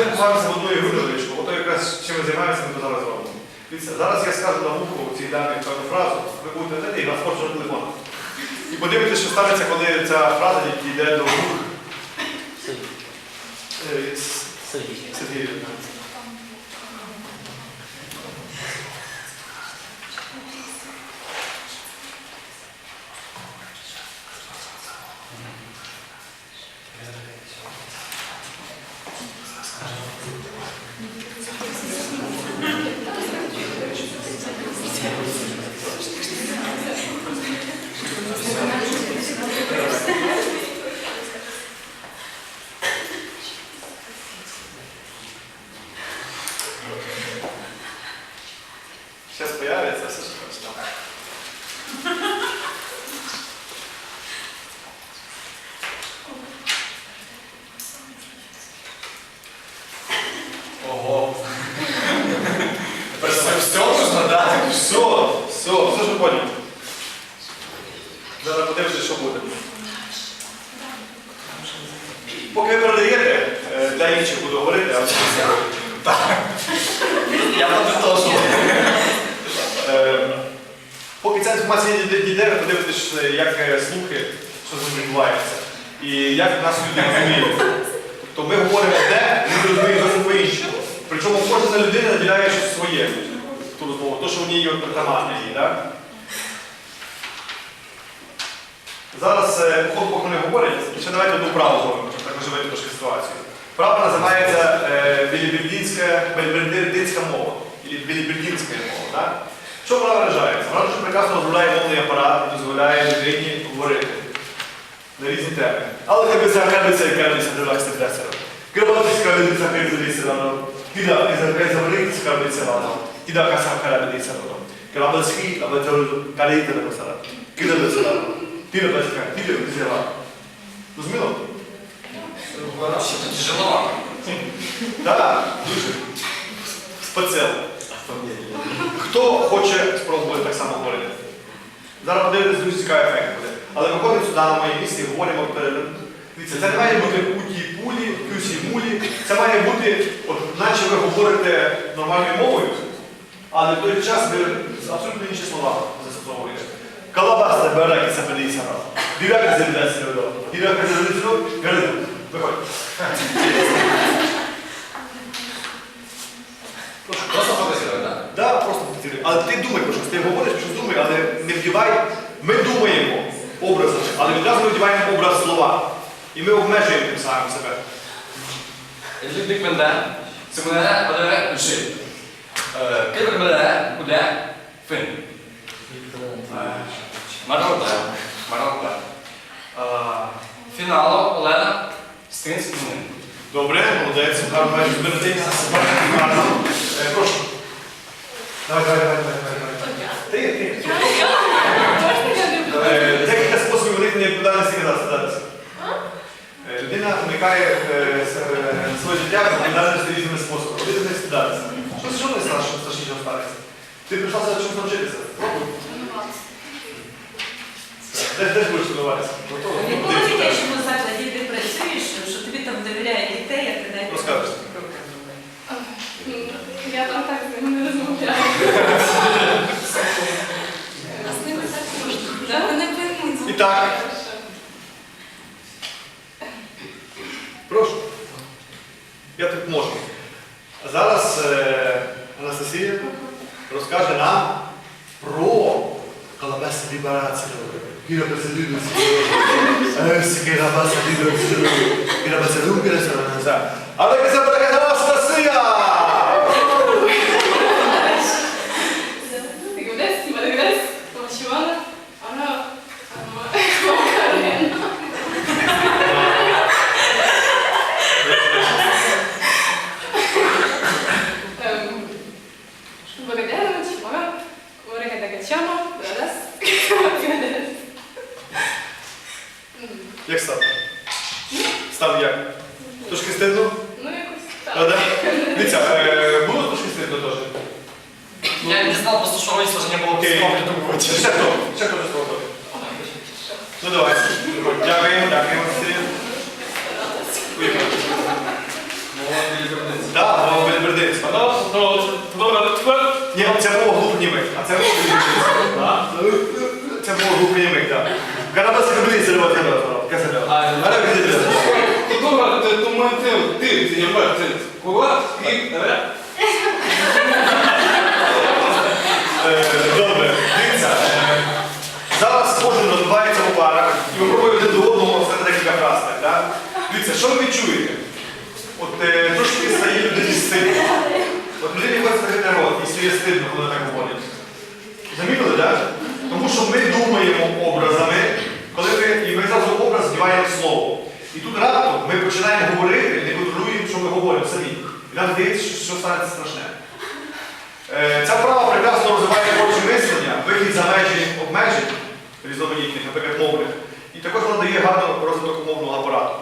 давайте пограємося в одну ігру то Ото якраз чим ми займаємося, ми зараз робимо. Зараз я скажу на вухо цій дамі певну фразу, ви будете дати і на схожу телефон. І подивитися, що станеться, коли ця фраза йде до вух. Сергій. Сергій. Сергія. Зараз появиться все, що хочеш там. Ого. Тепер це все можна дати? Все, все, все ж поняв. Зараз подивимося, що буде. Поки ви передаєте, е, для інших буду говорити, а Я проти того, що Е, Поки ця інформація дійде, ви подивитесь, е, як е, слухи, що з ними відбувається. І як нас люди розуміють. Тобто ми говоримо одне, люди розуміють зовсім по-іншому. Причому кожна людина наділяє щось своє. Ту розмову, то, що в ній притаманне їй. Так? Зараз, е, поки поки вони говорять, ще давайте одну праву зробимо, щоб так оживити трошки ситуацію. Права називається е, білібердінська, білібердинська мова. Мова. Так? Що вона виражається? Вона дуже прекрасно розробляє мовний апарат дозволяє людині говорити на різні теми. Але тебе закарбиться і карбиться дивакся десера. Грабатись карбиться карбиться рано. Кіда і закарбиться великий карбиться рано. Кіда каса карбиться рано. Грабатський, але це. Кіда без рано. Кіда без рано. Кіда без рано. Розуміло? тяжеловато. Так, дуже. Спецел. Хто хоче спробувати так само говорити? Зараз подивитися, дуже цікавий ефект буде. Але виходимо сюди на моє місце і говоримо. Дивіться, це не має бути уті пулі, кюсі мулі. Це має бути, от, наче ви говорите нормальною мовою, але в той час ви абсолютно інші слова застосовуєте. Калабаса бере і себе дійся раз. Дівяка земля сюди. Дівяка земля сюди. Виходь. Просто фантазировать, так? Да, просто повторюю. Але ти думай про щось, ти говориш, щось думай, але не вдівай. Ми думаємо образом, але відразу ми вдіваємо образ слова. І ми обмежуємо тим самим себе. Ти квенде, це мене буде жи. Кибер мене буде фин. Марота. Марота. Фінало Олена Стринський. Добре, молодець. Гарно. Е, Прошу. Давай, давай, давай, давай, давай. Ти, ти. Е, Декілька способів уникнення відповідальності статися. Людина уникає е, с- е, своє життя відповідальності різними способами. Один не стидатися. Що що не страшно, страшніше станеться? Ти прийшла за чимось навчитися. Пробуй. Де, де ж будеш тренуватися? Готово? розкаже нам про Калабеса Ліберацію. Кірабеса Ліберацію. Кірабеса Ліберацію. Кірабеса Ліберацію. Але Як став? Став як? Трошки стидно? Ну, якось так. Дивіться, е, було трошки стидно теж? Я не знав, просто що вийшло, що не було Окей. психології, тому Ще хто? Ще хто до того? Ну давай. Дякуємо, дякуємо. Сергій. Поїхали. Так, мова буде бердець. Ну, ну, Ні, це було глупні ми, а це було глупні. Це було глупні так. Карабас і зривати ви дивіться. Кого ти ти? Ти, ти, ти, кого? Ти. Е, Добре, дивіться. Зараз кожен розбивається у парах і ви пробуєте один до одного сказати декілька фраз. так. Дивіться, що ви відчуєте? От е, трошки стає людині стидно. От людині хочеться закрити рот і стає стидно, коли так говорять. Замітили, так? Тому що ми думаємо образами, коли ми, і ми зразу образ вдіваємо в слово. І тут раптом ми починаємо говорити, не контролюємо, що ми говоримо самі. І нам здається, що, станеться страшне. Е, Ця вправа прекрасно розвиває творче мислення, вихід за межі обмежень різноманітних, наприклад, мовних. І також вона дає гарний розвиток мовного апарату.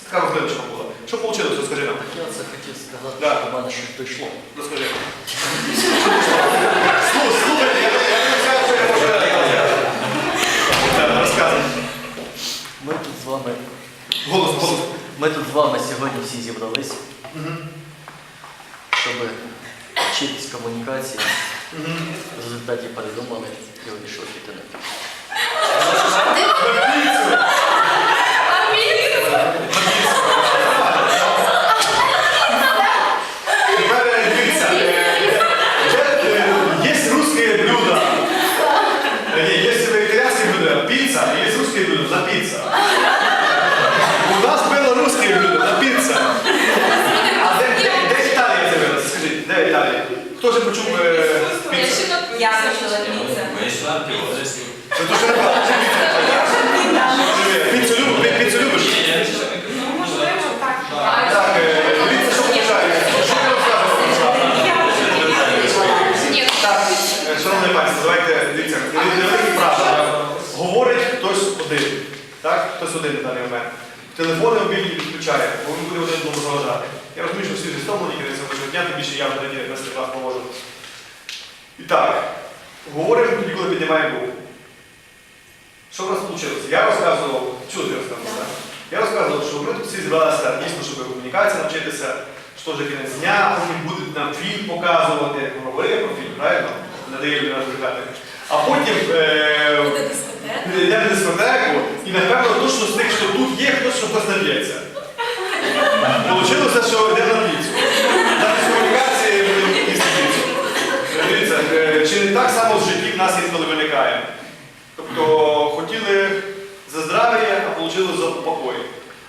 Це така розглядачка була. Що вийшло, скажи нам? Я це хотів сказати, Да. що до мене щось дійшло. Розкажи. Слухай, слухай, я не знаю, що я можу розказати. Ми тут з вами, Голос, голос. ми тут з вами сьогодні всі зібрались, щоб вчитись комунікації. В результаті передумали і вирішили піти на пісню. Тепер е, дивіться. е, е, Є русське блюдо. Е, Є вегетаріанське блюдо, піца, і є русське блюдо, за піца. У нас було русське блюдо, за піца. А де, де, де Італія з'явилася? Скажіть, де Італія? Хто ж почув е, піцу? Я почала піца. Це дуже. Піцу любиш? Піцу е, шановне давайте дивіться. Говорить хтось один. Хтось один на даний момент. Телефони мобільні відключає, бо він буде один одному заважати. Я розумію, що всі вже стомлені кінець робочого дня, тим більше я тоді вести клас поможу. І так, говоримо тоді, коли піднімаємо руку. Що в нас вийшло? Я розказував, чого ти розказував? Я розказував, що ми тут всі зібралися дійсно, щоб комунікації навчитися, що вже кінець дня, вони будуть нам фільм показувати, говорили про фільм, правильно? Не дає людина звикати. А потім е, йде на дискотеку, і напевно точно з тих, що тут є, хтось що хтось наб'ється. Получилося, що йде на піцу. Замість комунікації будемо їсти піцу. Дивіться, е, чи не так само в нас інколи виникає? Тобто хотіли за здрав'я, а отримали за покой.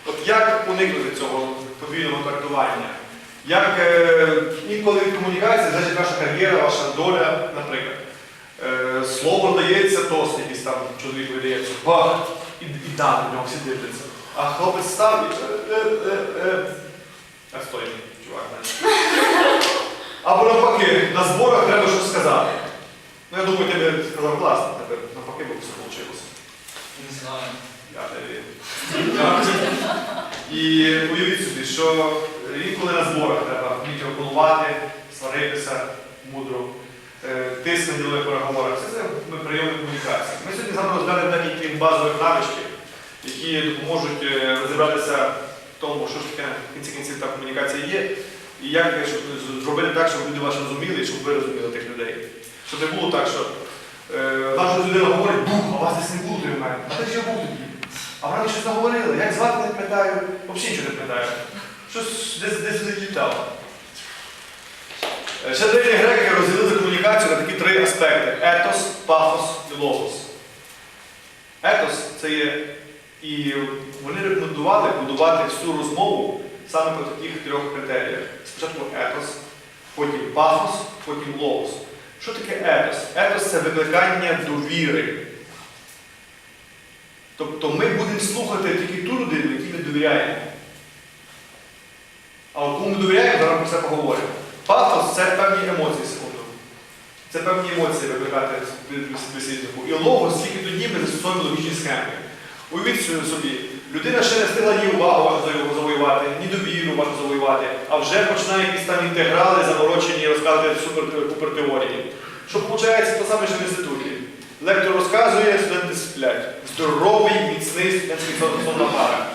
От як уникнути цього подвійного трактування? Як е, інколи від комунікації залежить ваша кар'єра, ваша доля, наприклад. Е, слово дається, тост якийсь там чоловік видається, бах, і, і да, на нього всі дивляться. А хлопець став і е, е, е, е. А стой, чувак. Або навпаки, на зборах треба щось сказати. Ну, я думаю, тебе сказав класно, тебе навпаки бо все вийшло. Не знаю. Я не вірю. І уявіть собі, що інколи на зборах треба вміти опанувати, сваритися мудро, е, тиск на ділових. Це, ми прийоми комунікації. Ми сьогодні з вами розглянемо декілька базових навичків, які допоможуть е, розібратися в тому, що ж таке в кінці кінців та комунікація є, і як е, щоб зробити так, щоб люди вас розуміли і щоб ви розуміли тих людей. Щоб не було так, що е, наша людина говорить, бух, а вас десь не було в мене. А де ж був тоді? А вона щось наговорила, як звати не пам'ятаю, взагалі нічого не пам'ятаю. Щось десь десь відлітало. Е, Ще древні греки розділили комунікацію на такі три аспекти: етос, пафос і логос. Етос це є. І вони рекомендували будувати всю розмову саме по таких трьох критеріях. Спочатку етос, потім пафос, потім логос. Що таке етос? Етос це викликання довіри. Тобто ми будемо слухати тільки ту людину, якій ми довіряємо. А от кому ми довіряємо, зараз про це поговоримо. Пафос це певні емоції, секунду. Це певні емоції викликати співбесіднику. І логос тільки тоді ми застосовуємо логічні схеми. Уявіть собі, людина ще не встигла ні увагу важко завоювати, ні довіру важко завоювати, а вже починає якісь там інтеграли заморочені розказувати супер теорії. Що виходить то саме, що в інституті. Лектор розказує, студенти сплять. Здоровий, міцний студентський сон парах.